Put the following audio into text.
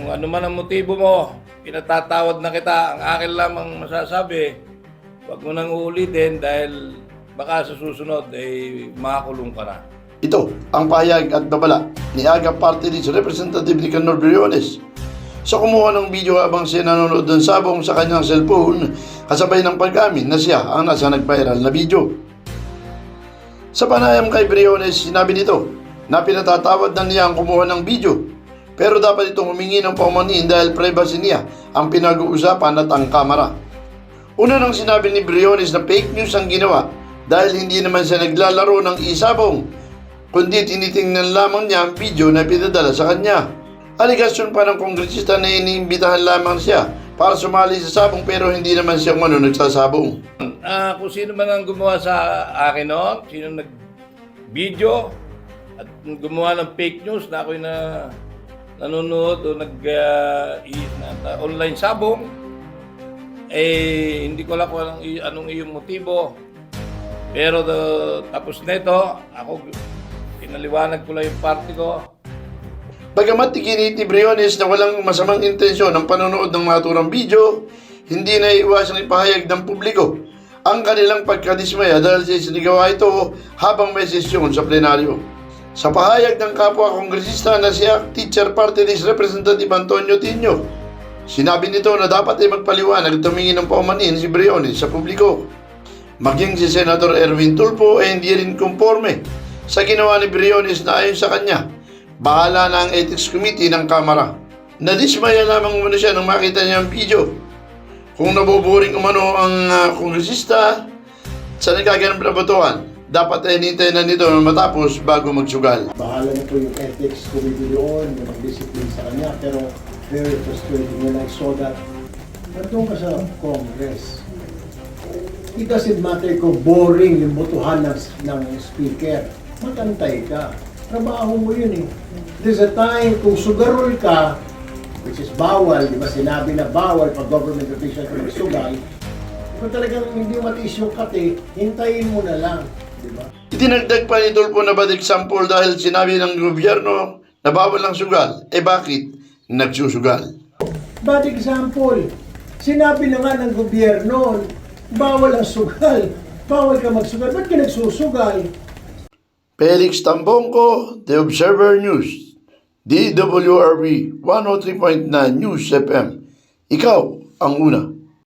Kung ano man ang motibo mo, pinatatawad na kita. Ang akin lamang masasabi, huwag mo nang uulitin dahil baka sa susunod ay makakulong ka na. Ito ang pahayag at babala ni Aga Party List Representative Nicanor Briones sa kumuha ng video habang siya nanonood ng sabong sa kanyang cellphone kasabay ng pagkamin na siya ang nasa nag-viral na video. Sa panayam kay Briones, sinabi nito na pinatatawad na niya ang kumuha ng video pero dapat itong humingi ng paumanhin dahil privacy niya ang pinag-uusapan at ang kamera. Una nang sinabi ni Briones na fake news ang ginawa dahil hindi naman siya naglalaro ng isabong, kundi tinitingnan lamang niya ang video na pinadala sa kanya. Aligasyon pa ng kongresista na iniimbitahan lamang siya para sumali sa sabong pero hindi naman siya umano nagsasabong. Ah, kung sino man ang gumawa sa akin noon, sino nag-video at gumawa ng fake news na ako'y na nanonood o nag na- online sabong, eh hindi ko lang kung anong, anong iyong motibo. Pero the- tapos nito, ako pinaliwanag ko lang yung party ko. Bagamat iginit ni Briones na walang masamang intensyon ang panonood ng naturang video, hindi na iwasang ipahayag ng publiko ang kanilang pagkadismaya dahil sa isinigawa ito habang may sesyon sa plenaryo. Sa pahayag ng kapwa kongresista na siya Teacher Party List Representative Antonio Tino, sinabi nito na dapat ay magpaliwanag at tumingin ng paumanhin si Briones sa publiko. Maging si Senator Erwin Tulfo ay hindi rin konforme sa ginawa ni Briones na ayon sa kanya, bahala na ang Ethics Committee ng Kamara. Nadismaya lamang umano siya nang makita niya ang video. Kung nabuburing umano ang ah, kongresista sa nagkaganap na botohan, dapat ay hinintay na nito matapos bago magsugal. Bahala na po yung ethics committee doon, na mag-discipline sa kanya, pero very frustrating when I saw that. Nandun ka sa Congress. It doesn't matter kung boring yung botohan ng, ng speaker. Magantay ka. Trabaho mo yun eh. There's a time kung sugarol ka, which is bawal, di ba sinabi na bawal pag government official kung magsugal, kung talagang hindi matiis yung kate, hintayin mo na lang. Itinagdag pa ni Tulfo na bad example dahil sinabi ng gobyerno na bawal ang sugal. Eh bakit nagsusugal? Bad example, sinabi na nga ng gobyerno, bawal ang sugal. Bawal ka magsugal. Ba't ka nagsusugal? Felix Tambongko, The Observer News, DWRB 103.9 News FM. Ikaw ang una.